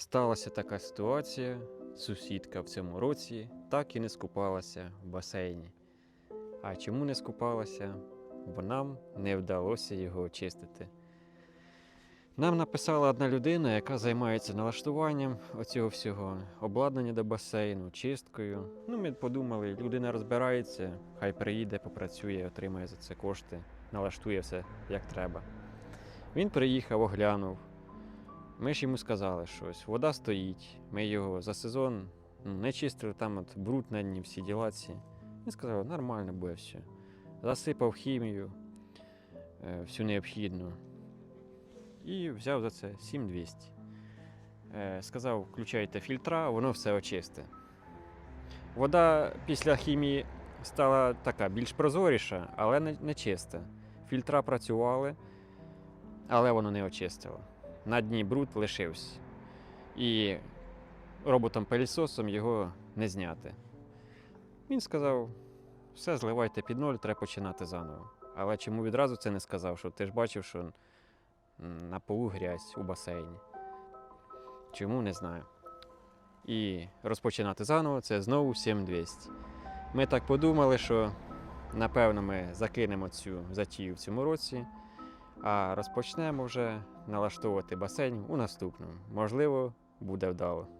Сталася така ситуація. Сусідка в цьому році так і не скупалася в басейні. А чому не скупалася? Бо нам не вдалося його очистити. Нам написала одна людина, яка займається налаштуванням оцього всього, обладнання до басейну, чисткою. Ну, ми подумали, людина розбирається, хай приїде, попрацює, отримає за це кошти, налаштує все як треба. Він приїхав, оглянув. Ми ж йому сказали, що ось вода стоїть, ми його за сезон ну, не чистили, там от бруд на дні, всі діла ці. Він сказав, нормально буде все. Засипав хімію, е, всю необхідну. І взяв за це 7200. Е, Сказав, включайте фільтра, воно все очисте. Вода після хімії стала така більш прозоріша, але не, не чиста. Фільтра працювали, але воно не очистило. На дні бруд лишився. І роботом-пилісосом його не зняти. Він сказав: все, зливайте під ноль, треба починати заново. Але чому відразу це не сказав, що ти ж бачив, що на полу грязь у басейні. Чому не знаю. І розпочинати заново це знову 7200. Ми так подумали, що напевно ми закинемо цю затію в цьому році, а розпочнемо вже налаштовувати басейн у наступному. Можливо, буде вдало.